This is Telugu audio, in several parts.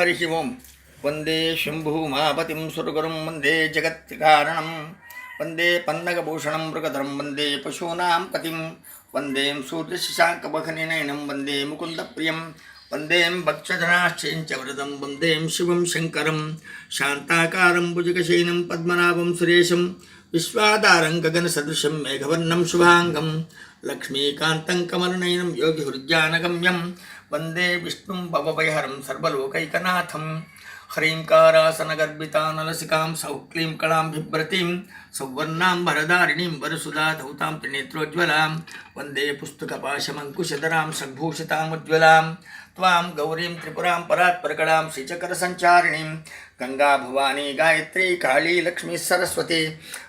హరి ఓం వందే శంభూమాపతిం సురగురుం వందే జగత్కారణం వందే పన్నగభూషణం మృగధరం వందే పశూనాం పతిం. వందేం సూర్యశశాంకమఖనినయనం వందే ముకుందప్రియం. వందేం భక్షజనాశ్చయించ వృదం వందేం శివం శంకరం. శాంతాకారం భుజగశయనం పద్మనాభం సురేశం. విశ్వాదారం గగన సదృశం మేఘవర్ణం శుభాంగం. లక్ష్మీకాంతం కమలనయనం యోగి वंदे विष्णुं भवभयहरं ह्रींकारासन ह्रीङ्कारासनगर्भितानलसिकां, सौक्लीं कलां बिभ्रतीं, सौवर्णां भरदारिणीं वरसुधा धौतां त्रिनेत्रोज्ज्वलां। वंदे पुस्तकपाशमङ्कुशधरां त्वां गौरीं त्रिपुरां परात् प्रकटां गंगा गङ्गाभुवानी गायत्री, काली, लक्ष्मी, सरस्वती,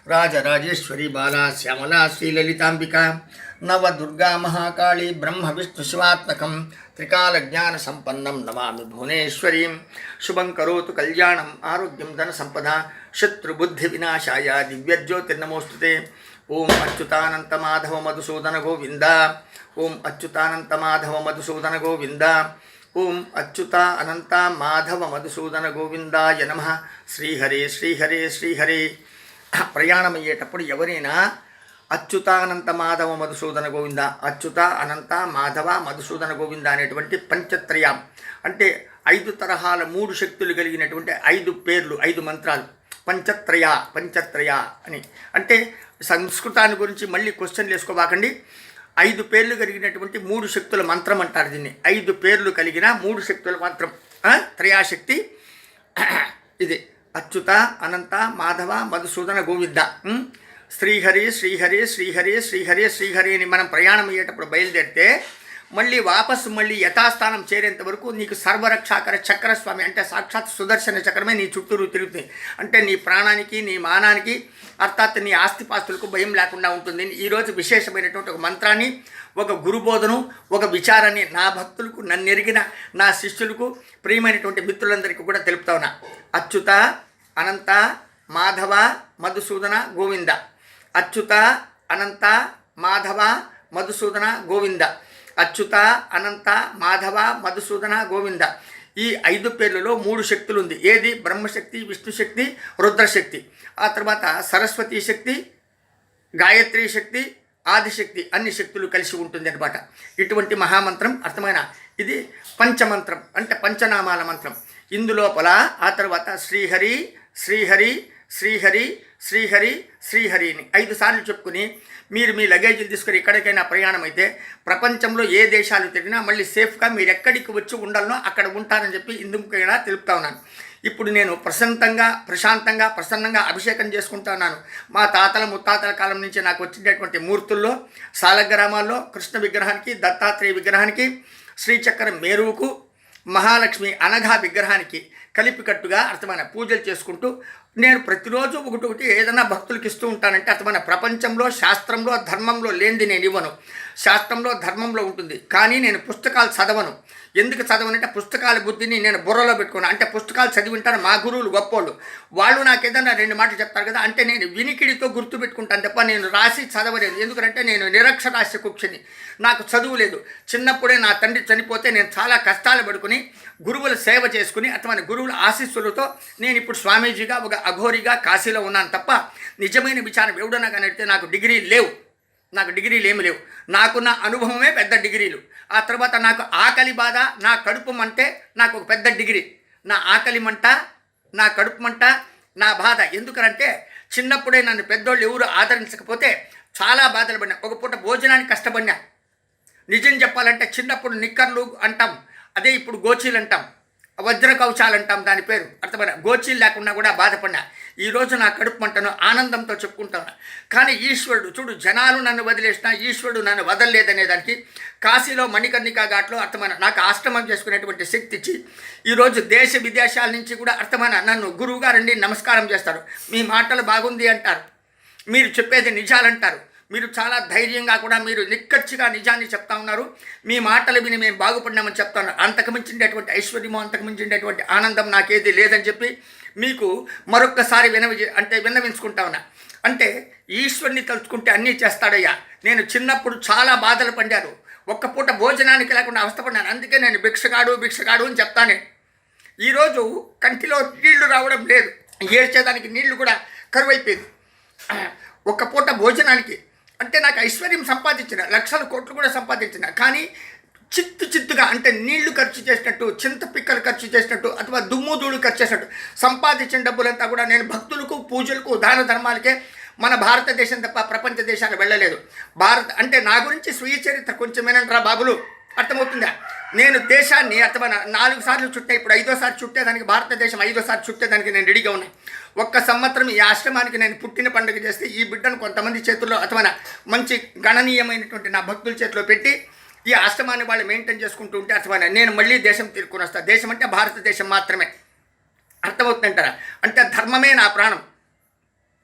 राजराजेश्वरी, बाला, श्यामला, श्रीललिताम्बिका, नवदुर्गा महाकाली ब्रह्मविष्णुशिवात्मकं त्रिकालज्ञानसम्पन्नं नमामि भुवनेश्वरीं। शुभं करोतु कल्याणम्, आरोग्यं धनसम्पदा, शत्रुबुद्धिविनाशाय दिव्यज्योतिर्नमोऽस्तु ते। ఓం అచ్యుతానంత మాధవ మధుసూదన గోవింద. ఓం అచ్యుతానంత మాధవ మధుసూదన గోవింద. ఓం అచ్యుత అనంత మాధవ మధుసూదన గోవిందాయ నమ. శ్రీహరే శ్రీహరే శ్రీహరే. ప్రయాణమయ్యేటప్పుడు ఎవరైనా అచ్యుతానంత మాధవ మధుసూదన గోవింద అచ్యుత అనంత మాధవ మధుసూదన గోవింద అనేటువంటి పంచత్రయం. అంటే ఐదు తరహాల మూడు శక్తులు కలిగినటువంటి ఐదు పేర్లు ఐదు మంత్రాలు. పంచత్రయ పంచత్రయ అని. అంటే సంస్కృతాన్ని గురించి మళ్ళీ క్వశ్చన్లు వేసుకోబాకండి. ఐదు పేర్లు కలిగినటువంటి మూడు శక్తుల మంత్రం అంటారు దీన్ని. ఐదు పేర్లు కలిగిన మూడు శక్తుల మంత్రం. త్రయాశక్తి ఇది అచ్యుత అనంత మాధవ మధుసూదన గోవింద. శ్రీహరి శ్రీహరి శ్రీహరి శ్రీహరి శ్రీహరి అని మనం ప్రయాణం అయ్యేటప్పుడు బయలుదేరితే మళ్ళీ వాపసు మళ్ళీ యథాస్థానం చేరేంత వరకు నీకు సర్వరక్షాకర చక్రస్వామి అంటే సాక్షాత్ సుదర్శన చక్రమే నీ చుట్టూరు తిరుగుతుంది. అంటే నీ ప్రాణానికి నీ మానానికి అర్థాత్ నీ ఆస్తిపాస్తులకు భయం లేకుండా ఉంటుంది. ఈరోజు విశేషమైనటువంటి ఒక మంత్రాన్ని ఒక గురుబోధను ఒక విచారాన్ని నా భక్తులకు నన్ను ఎరిగిన నా శిష్యులకు ప్రియమైనటువంటి మిత్రులందరికీ కూడా తెలుపుతా ఉన్నా. అచ్యుత అనంత మాధవ మధుసూదన గోవింద. అచ్యుత అనంత మాధవ మధుసూదన గోవింద. అచ్యుత అనంత మాధవ మధుసూదన గోవింద. ఈ ఐదు పేర్లలో మూడు శక్తులు ఉంది ఏది? బ్రహ్మశక్తి విష్ణుశక్తి రుద్రశక్తి. ఆ తర్వాత సరస్వతి శక్తి గాయత్రి శక్తి ఆదిశక్తి అన్ని శక్తులు కలిసి ఉంటుంది అనమాట ఇటువంటి మహామంత్రం అర్థమైన ఇది పంచమంత్రం అంటే పంచనామాల మంత్రం. ఇందులోపల ఆ తర్వాత శ్రీహరి శ్రీహరి శ్రీహరి శ్రీహరి శ్రీహరిని. ఐదు సార్లు చెప్పుకుని మీరు మీ లగేజీలు తీసుకుని ఎక్కడికైనా ప్రయాణం అయితే ప్రపంచంలో ఏ దేశాలు తిరిగినా మళ్ళీ సేఫ్గా మీరు ఎక్కడికి వచ్చి ఉండాలనో అక్కడ ఉంటారని చెప్పి ఇందుకైనా తెలుపుతా ఉన్నాను. ఇప్పుడు నేను ప్రశాంతంగా ప్రశాంతంగా ప్రసన్నంగా అభిషేకం చేసుకుంటా ఉన్నాను. మా తాతల ముత్తాతల కాలం నుంచి నాకు వచ్చినటువంటి మూర్తుల్లో సాలగ్రామాల్లో కృష్ణ విగ్రహానికి దత్తాత్రేయ విగ్రహానికి శ్రీచక్ర మేరువుకు మహాలక్ష్మి అనఘా విగ్రహానికి కలిపికట్టుగా అర్థమైన పూజలు చేసుకుంటూ నేను ప్రతిరోజు ఒకటి ఒకటి ఏదైనా భక్తులకు ఇస్తూ ఉంటానంటే అర్థమైన ప్రపంచంలో శాస్త్రంలో ధర్మంలో లేనిది నేను ఇవ్వను. శాస్త్రంలో ధర్మంలో ఉంటుంది. కానీ నేను పుస్తకాలు చదవను. ఎందుకు చదవనంటే పుస్తకాల బుద్ధిని నేను బుర్రలో పెట్టుకున్నాను అంటే పుస్తకాలు చదివింటాను మా గురువులు గొప్పోళ్ళు. వాళ్ళు నాకు ఏదైనా రెండు మాటలు చెప్తారు కదా అంటే నేను వినికిడితో గుర్తుపెట్టుకుంటాను తప్ప నేను రాసి చదవలేదు. ఎందుకంటే నేను నిరక్షరాస్య కుక్షిని. నాకు చదువు లేదు. చిన్నప్పుడే నా తండ్రి చనిపోతే నేను చాలా కష్టాలు పడుకుని గురువుల సేవ చేసుకుని అటువంటి గురువుల ఆశీస్సులతో నేను ఇప్పుడు స్వామీజీగా ఒక అఘోరిగా కాశీలో ఉన్నాను తప్ప నిజమైన విచారం ఎవడన్నా కానీ నాకు డిగ్రీ లేవు. నాకు డిగ్రీలు ఏమి లేవు. నాకున్న అనుభవమే పెద్ద డిగ్రీలు. ఆ తర్వాత నాకు ఆకలి బాధ నా కడుపు మంటే నాకు ఒక పెద్ద డిగ్రీ. నా ఆకలి మంట నా కడుపు మంట నా బాధ. ఎందుకనంటే చిన్నప్పుడే నన్ను పెద్దోళ్ళు ఎవరు ఆదరించకపోతే చాలా బాధలు పడినా ఒక పూట భోజనానికి కష్టపడినా. నిజం చెప్పాలంటే చిన్నప్పుడు నిక్కర్లు అంటాం అదే ఇప్పుడు గోచీలు అంటాం. వజ్ర కవచాలు అంటాం దాని పేరు. అర్థమైన గోచీలు లేకుండా కూడా బాధపడినా. ఈరోజు నా కడుపు మంటను ఆనందంతో చెప్పుకుంటాను కానీ ఈశ్వరుడు చూడు జనాలు నన్ను వదిలేసినా ఈశ్వరుడు నన్ను వదలలేదనే దానికి కాశీలో మణికర్ణికా ఘాట్లో అర్థమైన నాకు ఆశ్రమం చేసుకునేటువంటి శక్తి ఇచ్చి ఈరోజు దేశ విదేశాల నుంచి కూడా అర్థమైన నన్ను గురువుగారండి నమస్కారం చేస్తారు. మీ మాటలు బాగుంది అంటారు. మీరు చెప్పేది నిజాలంటారు. మీరు చాలా ధైర్యంగా కూడా మీరు నిక్కచ్చిగా నిజాన్ని చెప్తా ఉన్నారు. మీ మాటలు విని మేము బాగుపడినామని చెప్తాను. అంతకు మించినటువంటి ఐశ్వర్యము అంతకుమించినటువంటి ఆనందం నాకేది లేదని చెప్పి మీకు మరొక్కసారి వినవి అంటే విన్నవించుకుంటా ఉన్నా. అంటే ఈశ్వరుని తలుచుకుంటే అన్నీ చేస్తాడయ్యా. నేను చిన్నప్పుడు చాలా బాధలు పడ్డారు ఒక్క పూట భోజనానికి లేకుండా అవస్థపడ్డాను. అందుకే నేను భిక్షగాడు భిక్షగాడు అని చెప్తాను. ఈరోజు కంటిలో నీళ్ళు రావడం లేదు. ఏడ్చేదానికి నీళ్ళు కూడా కరువైపోయింది. ఒక పూట భోజనానికి అంటే నాకు ఐశ్వర్యం సంపాదించిన లక్షల కోట్లు కూడా సంపాదించిన కానీ చిత్తు చిత్తుగా అంటే నీళ్ళు ఖర్చు చేసినట్టు చింత పిక్కలు ఖర్చు చేసినట్టు అథవా దుమ్ము ధూళి ఖర్చు చేసినట్టు సంపాదించిన డబ్బులంతా కూడా నేను భక్తులకు పూజలకు దాన ధర్మాలకే మన భారతదేశం తప్ప ప్రపంచ దేశాలు వెళ్ళలేదు. భారత్ అంటే నా గురించి స్వీయ చరిత్ర కొంచెమేనంటారా బాబులు? అర్థమవుతుందా? నేను దేశాన్ని అర్థమైన నాలుగు సార్లు చుట్టే ఇప్పుడు ఐదోసారి చుట్టేదానికి భారతదేశం ఐదోసారి చుట్టేదానికి నేను రెడీగా ఉన్నాను. ఒక్క సంవత్సరం ఈ ఆశ్రమానికి నేను పుట్టిన పండుగ చేస్తే ఈ బిడ్డను కొంతమంది చేతుల్లో అథవా మంచి గణనీయమైనటువంటి నా భక్తుల చేతిలో పెట్టి ఈ ఆశ్రమాన్ని వాళ్ళు మెయింటైన్ చేసుకుంటూ ఉంటే అథవా నేను మళ్ళీ దేశం తీరుకొని వస్తాను దేశం అంటే భారతదేశం మాత్రమే. అర్థమవుతుందంటారా? అంటే ధర్మమే నా ప్రాణం.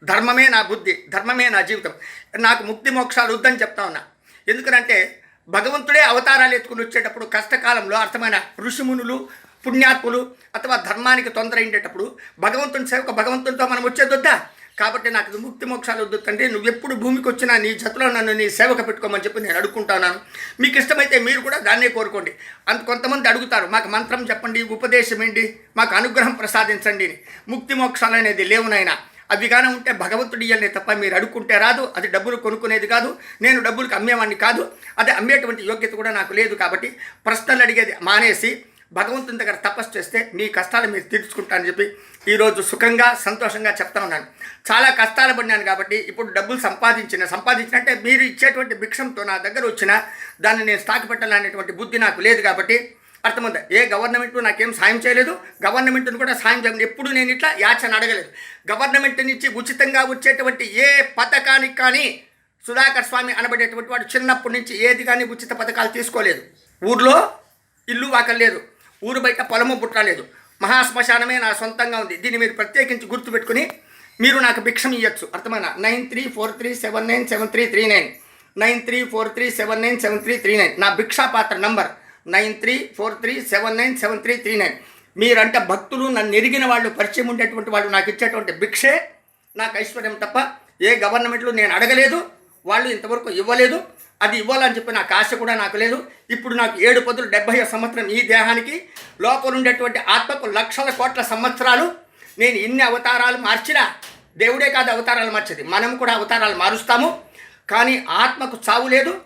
ధర్మమే నా బుద్ధి. ధర్మమే నా జీవితం. నాకు ముక్తి మోక్షాలు వద్దని చెప్తా ఉన్నా. ఎందుకంటే భగవంతుడే అవతారాలు ఎత్తుకుని వచ్చేటప్పుడు కష్టకాలంలో అర్థమైన ఋషిమునులు పుణ్యాత్ములు అథవా ధర్మానికి తొందర అయ్యేటప్పుడు భగవంతుని సేవక భగవంతునితో మనం వచ్చేదొద్దా కాబట్టి నాకు ఇది ముక్తి మోక్షాలు వద్దు తండ్రి. నువ్వు ఎప్పుడు భూమికి వచ్చినా నీ జతలో నన్ను నీ సేవక పెట్టుకోమని చెప్పి నేను అడుగుకుంటున్నాను మీకు ఇష్టమైతే మీరు కూడా దాన్నే కోరుకోండి. అంత కొంతమంది అడుగుతారు మాకు మంత్రం చెప్పండి ఉపదేశం ఏంటి? మాకు అనుగ్రహం ప్రసాదించండి. ముక్తి మోక్షాలు అనేది లేవునైనా అవి కానీ ఉంటే భగవంతుడు ఇయ్యలే తప్ప మీరు అడుక్కుంటే రాదు. అది డబ్బులు కొనుక్కునేది కాదు. నేను డబ్బులకు అమ్మేవాడిని కాదు. అది అమ్మేటువంటి యోగ్యత కూడా నాకు లేదు కాబట్టి ప్రశ్నలు అడిగేది మానేసి భగవంతుని దగ్గర తపస్సు చేస్తే మీ కష్టాలు మీరు తీర్చుకుంటానని చెప్పి ఈరోజు సుఖంగా సంతోషంగా చెప్తా ఉన్నాను. చాలా కష్టాలు పడినాను కాబట్టి ఇప్పుడు డబ్బులు సంపాదించిన సంపాదించినట్టే మీరు ఇచ్చేటువంటి భిక్షంతో నా దగ్గర వచ్చిన దాన్ని నేను స్టాక్ పెట్టాలనేటువంటి బుద్ధి నాకు లేదు కాబట్టి అర్థమవుతుంది. ఏ గవర్నమెంట్ నాకేం సాయం చేయలేదు గవర్నమెంట్ని కూడా సాయం చేయలేదు ఎప్పుడు నేను ఇట్లా యాచన అడగలేదు. గవర్నమెంట్ నుంచి ఉచితంగా వచ్చేటువంటి ఏ పథకానికి కానీ సుధాకర్ స్వామి అనబడేటువంటి వాడు చిన్నప్పటి నుంచి ఏది కానీ ఉచిత పథకాలు తీసుకోలేదు. ఊర్లో ఇల్లు వాకలేదు ఊరు బయట పొలము పుట్టలేదు. మహాశ్మశానమే నా సొంతంగా ఉంది. దీన్ని మీరు ప్రత్యేకించి గుర్తుపెట్టుకుని మీరు నాకు భిక్షం ఇవ్వచ్చు అర్థమైనా nine three four three seven nine seven three three nine. Nine three four three seven nine seven three three nine. నా భిక్షా పాత్ర number nine three four three seven nine seven three three nine. మీరంటే భక్తులు నన్ను ఎరిగిన వాళ్ళు పరిచయం ఉండేటువంటి వాళ్ళు నాకు ఇచ్చేటువంటి భిక్షే నాకు ఐశ్వర్యం తప్ప ఏ గవర్నమెంట్లు నేను అడగలేదు వాళ్ళు ఇంతవరకు ఇవ్వలేదు. అది ఇవ్వాలని చెప్పి నాకు ఆశ కూడా నాకు లేదు. ఇప్పుడు నాకు ఏడు పదులు డెబ్బై సంవత్సరం ఈ దేహానికి. లోపల ఉండేటువంటి ఆత్మకు లక్షల కోట్ల సంవత్సరాలు నేను ఇన్ని అవతారాలు మార్చినా దేవుడే కాదు అవతారాలు మార్చేది. మనం కూడా అవతారాలు మారుస్తాము. కానీ ఆత్మకు చావు లేదు.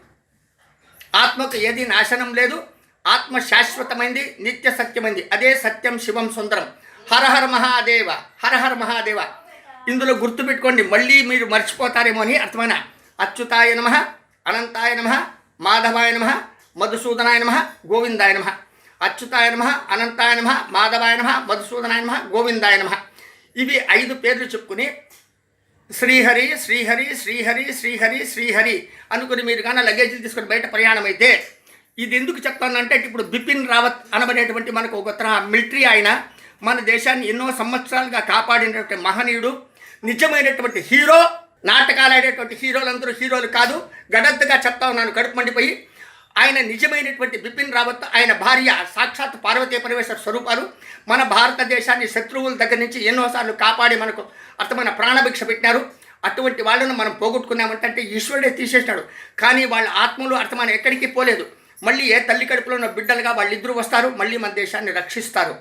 ఆత్మకు ఏది నాశనం లేదు. ఆత్మ శాశ్వతమైంది నిత్య సత్యమైంది. అదే సత్యం శివం సుందరం. హర హర మహాదేవ హర హర మహాదేవ. ఇందులో గుర్తుపెట్టుకోండి మళ్ళీ మీరు మర్చిపోతారేమో అని అర్థమైన అచ్యుతాయ నమ అనంతాయ నమ మాధవాయ నమ మధుసూదనాయ నమ గోవిందాయ నమ. అచ్యుతాయ నమ అనంతాయ నమ మాధవాయ నమ మధుసూదనాయ నమ గోవిందాయ నమ. ఇవి ఐదు పేర్లు చెప్పుకుని శ్రీహరి శ్రీహరి శ్రీహరి శ్రీహరి శ్రీహరి అనుకుని మీరు కానీ లగేజీలు తీసుకుని బయట ప్రయాణం అయితే ఇది ఎందుకు చెప్తానంటే ఇప్పుడు బిపిన్ రావత్ అనబడేటువంటి మనకు ఒక మిలిటరీ ఆయన మన దేశాన్ని ఎన్నో సంవత్సరాలుగా కాపాడినటువంటి మహనీయుడు నిజమైనటువంటి హీరో నాటకాలు ఆడేటువంటి హీరోలందరూ హీరోలు కాదు. గడద్దుగా చెప్తా ఉన్నాను కడుపు మండిపోయి. ఆయన నిజమైనటువంటి బిపిన్ రావత్ ఆయన భార్య సాక్షాత్ పార్వతీ పరమేశ్వర స్వరూపాలు. మన భారతదేశాన్ని శత్రువుల దగ్గర నుంచి ఎన్నోసార్లు కాపాడి మనకు అర్థమైన ప్రాణభిక్ష పెట్టినారు. అటువంటి వాళ్ళను మనం పోగొట్టుకున్నామంటే ఈశ్వరుడే తీసేసినాడు. కానీ వాళ్ళ ఆత్మలు అర్థమైన ఎక్కడికి పోలేదు. మళ్ళీ ఏ తల్లి కడుపులో ఉన్న బిడ్డలుగా వాళ్ళిద్దరూ వస్తారు మళ్ళీ మన దేశాన్ని రక్షిస్తారు.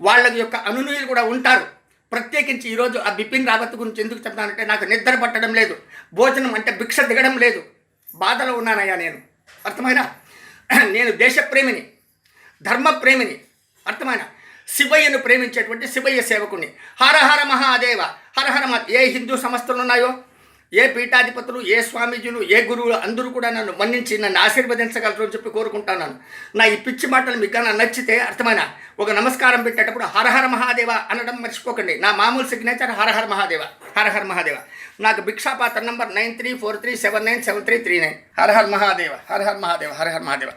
వాళ్ళ యొక్క అనునీయులు కూడా ఉంటారు. ప్రత్యేకించి ఈరోజు ఆ బిపిన్ రావత్ గురించి ఎందుకు చెప్తానంటే నాకు నిద్ర పట్టడం లేదు భోజనం అంటే భిక్ష దిగడం లేదు. బాధలో ఉన్నానయ్యా నేను. అర్థమైనా? నేను దేశప్రేమిని ధర్మప్రేమిని అర్థమైన? శివయ్యను ప్రేమించేటువంటి శివయ్య సేవకుని హర హర మహాదేవ హర హర మహా ఏ హిందూ సంస్థలు ఉన్నాయో ఏ పీఠాధిపతులు ఏ స్వామీజీలు ఏ గురువులు అందరూ కూడా నన్ను మన్నించి నన్ను ఆశీర్వదించగలరు అని చెప్పి కోరుకుంటున్నాను నా ఈ పిచ్చి మాటలు మీకు నా నచ్చితే అర్థమైన ఒక నమస్కారం పెట్టేటప్పుడు హరహర మహాదేవ అనడం మర్చిపోకండి. నా మామూలు సిగ్నేచర్ హరహర మహాదేవ హర మహాదేవ. నాకు భిక్షాపాత్ర number nine three four three seven nine seven three three nine. Harahar Mahadeva Harahar Mahadeva Harahar Mahadeva.